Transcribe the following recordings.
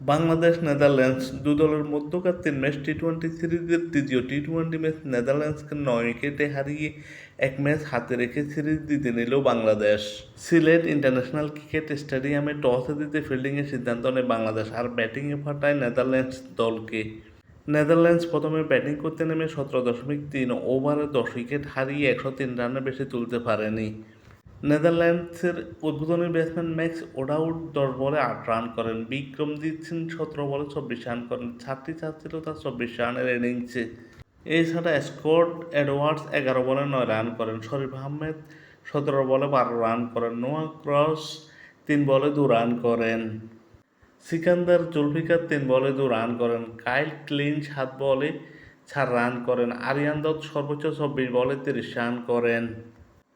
Bangladesh, Netherlands দু দলের মধ্যকার তিন ম্যাচ টি টোয়েন্টি সিরিজের তৃতীয় টি টোয়েন্টি ম্যাচ নেদারল্যান্ডসকে নয় উইকেটে হারিয়ে এক ম্যাচ হাতে রেখে সিরিজ জিতে নিল বাংলাদেশ। সিলেট ইন্টারন্যাশনাল ক্রিকেট স্টেডিয়ামে টসে দিতে ফিল্ডিংয়ের সিদ্ধান্ত নেয় বাংলাদেশ আর ব্যাটিংয়ে ফাটায় নেদারল্যান্ডস দলকে। নেদারল্যান্ডস প্রথমে ব্যাটিং করতে নেমে সতেরো দশমিক তিন ওভারে দশ উইকেট হারিয়ে একশো তিন রানের বেশি তুলতে পারেনি। নেদারল্যান্ডসের উদ্বোধনী ব্যাটসম্যান ম্যাক্স ওডাউড দশ বলে আট রান করেন। বিক্রমজিৎ সিং সতেরো বলে চব্বিশ রান করেন। ছাত্রী ছিল তার চব্বিশ রানের ইনিংসে। এছাড়া স্কট এডওয়ার্ডস এগারো বলে নয় রান করেন। শরীফ আহমেদ সতেরো বলে বারো রান করেন। নোয়া ক্রস তিন বলে দু রান করেন। সিকান্দার জুলফিকার তিন বলে দু রান করেন। কাইল ক্লিন সাত বলে চার রান করেন। আরিয়ান দত্ত সর্বোচ্চ চব্বিশ বলে তিরিশ রান করেন।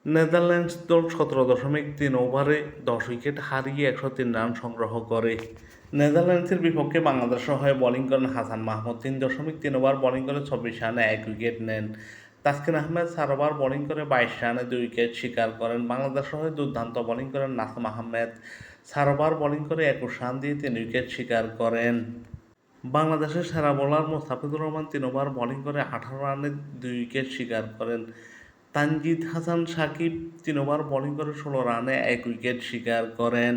নেদারল্যান্ডস দল সতেরো দশমিক তিন ওভারে দশ উইকেট হারিয়ে একশো তিন রান সংগ্রহ করে। নেদারল্যান্ডসের বিপক্ষে বাংলাদেশের হয়ে বোলিং করেন হাসান মাহমুদ। তিন দশমিক তিন ওভার বোলিং করে চব্বিশ রানে এক উইকেট নেন। তাসকিন আহমেদ চার ওভার বোলিং করে বাইশ রানে দুই উইকেট শিকার করেন। বাংলাদেশের হয়ে দুর্দান্ত বোলিং করেন নাসিম আহমেদ। চার ওভার বোলিং করে একুশ রান দিয়ে তিন উইকেট শিকার করেন। বাংলাদেশের সেরা বোলার মোস্তাফিজুর রহমান তিন ওভার বোলিং করে আঠারো রানে দুই উইকেট শিকার করেন। তানজিদ হাসান সাকিব তিন ওভার বোলিং করে ষোলো রানে এক উইকেট শিকার করেন।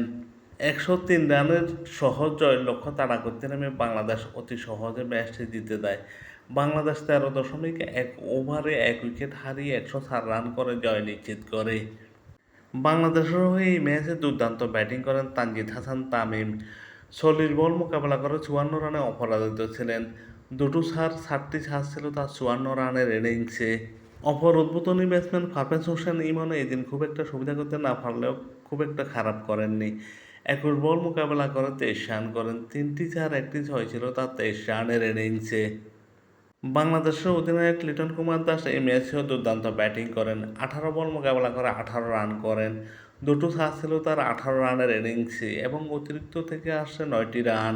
একশো তিন রানের সহজ জয়ের লক্ষ্য তাড়া করতে নেমে বাংলাদেশ অতি সহজে ম্যাচটি জিতে দেয়। বাংলাদেশ তেরো দশমিক এক ওভারে এক উইকেট হারিয়ে একশো চার রান করে জয় নিশ্চিত করে। বাংলাদেশের হয়ে এই ম্যাচে দুর্দান্ত ব্যাটিং করেন তানজিদ হাসান তামিম। চল্লিশ বল মোকাবেলা করে চুয়ান্ন রানে অপরাজিত ছিলেন। দুটো সার সাতটি ছাড় ছিল তার চুয়ান্ন রানের ইনিংসে অপর উদ্বোধনী ব্যাটসম্যান ফারফেজ হোসেন ইমনে এদিন খুব একটা সুবিধা করতে না পারলেও খুব একটা খারাপ করেননি। একুশ বল মোকাবেলা করে তেইশ রান করেন। তিনটি চার, একটি ছয় ছিল তার তেইশ রানের ইনিংসে। বাংলাদেশের অধিনায়ক লিটন কুমার দাস এই ম্যাচেও দুর্দান্ত ব্যাটিং করেন। আঠারো বল মোকাবেলা করে আঠারো রান করেন। দুটো ছাড় ছিল তার আঠারো রানের ইনিংসে এবং অতিরিক্ত থেকে আসছে নয়টি রান।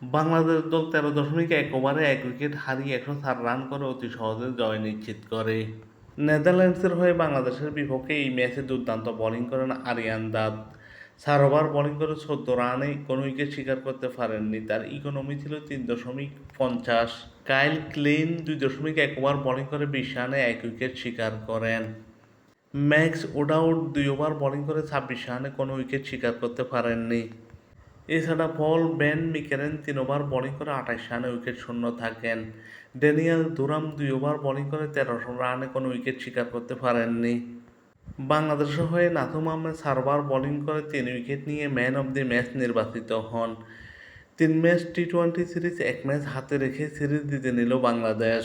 বাংলাদেশ দল তেরো দশমিক এক ওভারে এক উইকেট হারিয়ে একশো চার রান করে অতি সহজে জয় নিশ্চিত করে। নেদারল্যান্ডসের হয়ে বাংলাদেশের বিপক্ষে এই ম্যাচে দুর্দান্ত বোলিং করেন আরিয়ান দাদ। চার ওভার বোলিং করে চোদ্দ রানে কোনো উইকেট শিকার করতে পারেননি, তার ইকোনমি ছিল তিন দশমিক পঞ্চাশ। কাইল ক্লিন দুই দশমিক এক ওভার বোলিং করে বিশ রানে এক উইকেট শিকার করেন। ম্যাক্স ওডাউট দুই ওভার বোলিং করে ছাব্বিশ রানে কোনো উইকেট শিকার করতে পারেননি। এছাড়া পল বেন মিকেরেন তিন ওভার বোলিং করে আঠাশ রানে উইকেট শূন্য থাকেন। ড্যানিয়েল দুরাম দুই ওভার বোলিং করে তেরোশো রানে কোনো উইকেট শিকার করতে পারেননি। বাংলাদেশের হয়ে নাথুম আহমেদ সারবার বোলিং করে তিন উইকেট নিয়ে ম্যান অব দি ম্যাচ নির্বাচিত হন। তিন ম্যাচ টি টোয়েন্টি সিরিজ এক ম্যাচ হাতে রেখে সিরিজ জিতে নিল বাংলাদেশ।